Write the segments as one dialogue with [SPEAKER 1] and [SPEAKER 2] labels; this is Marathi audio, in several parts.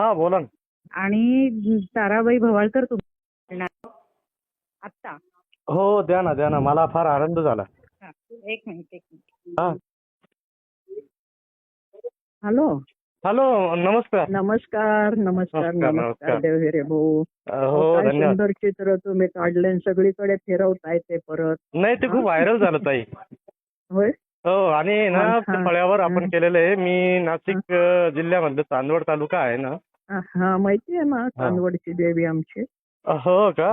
[SPEAKER 1] हा बोला ना.
[SPEAKER 2] आणि ताराबाई भवाळकर तुम्ही आत्ता
[SPEAKER 1] हो द्या ना द्या ना. मला फार आनंद झाला.
[SPEAKER 2] हा, एक मिनिट एक मिनिट.
[SPEAKER 1] हा.
[SPEAKER 2] हॅलो.
[SPEAKER 1] हॅलो नमस्कार.
[SPEAKER 2] नमस्कार नमस्कार
[SPEAKER 1] नमस्कार,
[SPEAKER 2] नमस्कार
[SPEAKER 1] नमस्कार.
[SPEAKER 2] देवहिरे भाऊ
[SPEAKER 1] हो
[SPEAKER 2] काय
[SPEAKER 1] धन्यवाद.
[SPEAKER 2] सुंदर चित्र तुम्ही काढले आणि सगळीकडे फिरवताय ते परत.
[SPEAKER 1] नाही ते खूप व्हायरल झालं ताई.
[SPEAKER 2] होय?
[SPEAKER 1] हो आणि ना
[SPEAKER 2] हा, हा.
[SPEAKER 1] फळ्यावर आपण. केलेलं आहे. मी नाशिक अ, जिल्ह्यामधलं चांदवड तालुका आहे ना.
[SPEAKER 2] हा, माहिती आहे ना चांदवडची देवी आमची.
[SPEAKER 1] हो का?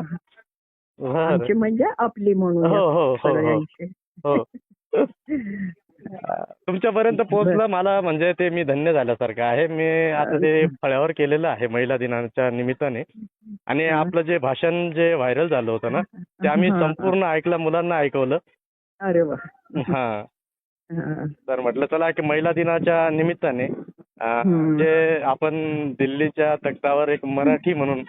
[SPEAKER 2] आमची म्हणजे आपली म्हणून
[SPEAKER 1] हो हो हो तुमच्यापर्यंत पोहोचलं मला म्हणजे ते मी धन्य झाल्यासारखं आहे. मी आता ते फळ्यावर केलेलं आहे महिला दिनाच्या निमित्ताने. आणि. आपलं जे भाषण जे व्हायरल झालं होतं ना ते आम्ही संपूर्ण ऐकलं मुलांना ऐकवलं.
[SPEAKER 2] अरे वा.
[SPEAKER 1] हा.
[SPEAKER 2] हा.
[SPEAKER 1] तर म्हटलं चला की महिला दिनाच्या निमित्ताने अं,
[SPEAKER 2] हम्म.
[SPEAKER 1] जे आपण दिल्लीच्या तख्तावर एक मराठी म्हणून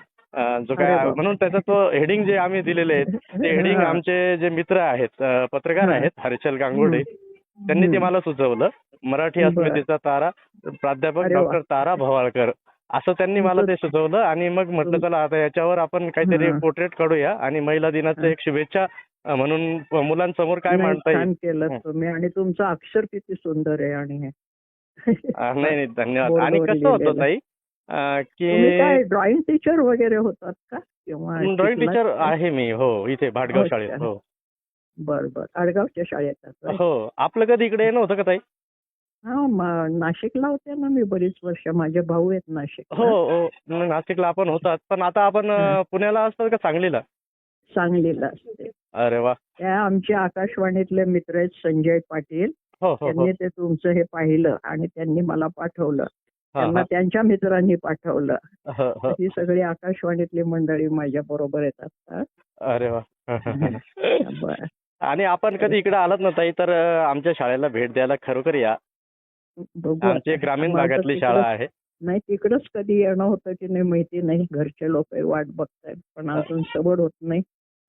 [SPEAKER 1] जो काय. म्हणून त्याचा तो हेडिंग जे आम्ही दिलेले आहेत ते हेडिंग. आमचे जे मित्र आहेत पत्रकार. आहेत हर्षल गांगुर्डे त्यांनी ते. मला सुचवलं मराठी. अस्मितेचा तारा प्राध्यापक. डॉक्टर तारा भवाळकर असं त्यांनी मला ते सुचवलं आणि मग म्हटलं चला आता याच्यावर आपण काहीतरी. पोर्ट्रेट काढूया आणि महिला दिनाचं एक शुभेच्छा म्हणून मुलांसमोर काय मांडता येईल
[SPEAKER 2] केलं. तुम्ही आणि तुमचं अक्षर किती सुंदर आहे आणि हे
[SPEAKER 1] नाही नाही धन्यवाद. आणि कसं होतं. ताई की
[SPEAKER 2] ड्रॉइंग टीचर वगैरे होतात का? किंवा
[SPEAKER 1] ड्रॉइंग टीचर? आहे मी हो इथे भाटगाव. शाळेत हो.
[SPEAKER 2] बर बर. आडगावच्या शाळेत.
[SPEAKER 1] हो आपलं कधी इकडे येणं होतं का ताई?
[SPEAKER 2] हा नाशिकला होते ना मी बरीच वर्ष. माझे भाऊ आहेत नाशिक
[SPEAKER 1] हो हो नाशिकला आपण होतात. पण आता आपण. पुण्याला असतात का सांगलीला?
[SPEAKER 2] सांगलीला असते.
[SPEAKER 1] अरे वा.
[SPEAKER 2] त्या आमचे आकाशवाणीतले मित्र आहेत संजय पाटील. त्यांनी ते तुमचं हे पाहिलं आणि त्यांनी मला पाठवलं
[SPEAKER 1] हा,
[SPEAKER 2] त्यांना
[SPEAKER 1] हा.
[SPEAKER 2] त्यांच्या मित्रांनी पाठवलं
[SPEAKER 1] हो, हो.
[SPEAKER 2] ही सगळी आकाशवाणीतली मंडळी माझ्या बरोबर येतात
[SPEAKER 1] अरे वा आणि आपण कधी इकडे आलात ना ताई तर आमच्या शाळेला भेट द्यायला खरोखर या
[SPEAKER 2] बघू
[SPEAKER 1] आमची. ग्रामीण भागातली शाळा आहे
[SPEAKER 2] नाही तिकडच कधी येणं होतं की नाही माहिती नाही घरचे लोक वाट बघतायत पण अजून सवड होत नाही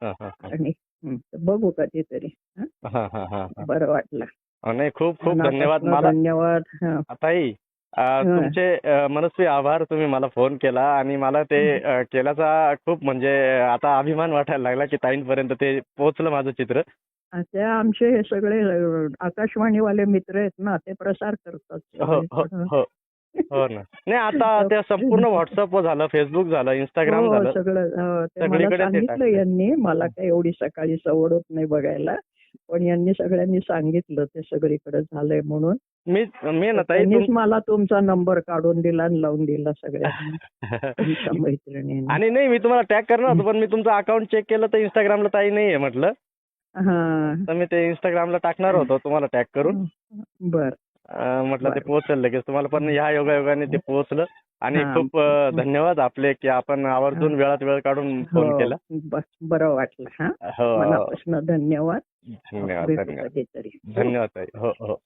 [SPEAKER 1] हा, हा, हा.
[SPEAKER 2] आणि हं, बघू कधीतरी हं?
[SPEAKER 1] हा, हा, हा, हा.
[SPEAKER 2] बरं वाटलं
[SPEAKER 1] नाही खूप खूप धन्यवाद मला.
[SPEAKER 2] धन्यवाद. हं.
[SPEAKER 1] ताई
[SPEAKER 2] हं.
[SPEAKER 1] तुमचे मनस्वी आभार तुम्ही मला फोन केला आणि मला ते केल्याचा खूप म्हणजे आता अभिमान वाटायला लागला की ताईंपर्यंत ते पोहोचलं माझं चित्र.
[SPEAKER 2] ते आमचे हे सगळे आकाशवाणीवाले मित्र आहेत ना ते प्रसार करतात
[SPEAKER 1] हो हो
[SPEAKER 2] हं.
[SPEAKER 1] हो हो ना. नाही आता त्या संपूर्ण व्हॉट्सअप झालं फेसबुक झालं इंस्टाग्राम
[SPEAKER 2] हो,
[SPEAKER 1] झालं.
[SPEAKER 2] सगळं सांगितलं. यांनी मला काही एवढी सकाळी सवड होत नाही बघायला. पण यांनी सगळ्यांनी सांगितलं ते सगळीकडे झालंय म्हणून.
[SPEAKER 1] मी मी ना ताई
[SPEAKER 2] त्यांनीच मला तुमचा नंबर काढून दिला आणि लावून दिला सगळ्या तुमच्या
[SPEAKER 1] तुम-
[SPEAKER 2] मैत्रिणींनी.
[SPEAKER 1] आणि नाही मी तुम्हाला टॅग करणार होतो पण मी तुमचं अकाउंट चेक केलं तर इंस्टाग्रामला ताई नाहीये म्हटलं.
[SPEAKER 2] हा.
[SPEAKER 1] तर मी ते इंस्टाग्रामला टाकणार होतो तुम्हाला टॅग करून.
[SPEAKER 2] बर.
[SPEAKER 1] म्हटलं ते. पोहोचेल लगेच तुम्हाला पण ह्या योगायोगाने ते पोहोचलं. आणि. खूप धन्यवाद आपले की आपण आवर्जून वेळात वेळ काढून फोन
[SPEAKER 2] हो
[SPEAKER 1] केला.
[SPEAKER 2] ब- बरं वाटलं हा.
[SPEAKER 1] हो.
[SPEAKER 2] धन्यवाद.
[SPEAKER 1] धन्यवाद धन्यवाद. धन्यवाद ताई. हो हो.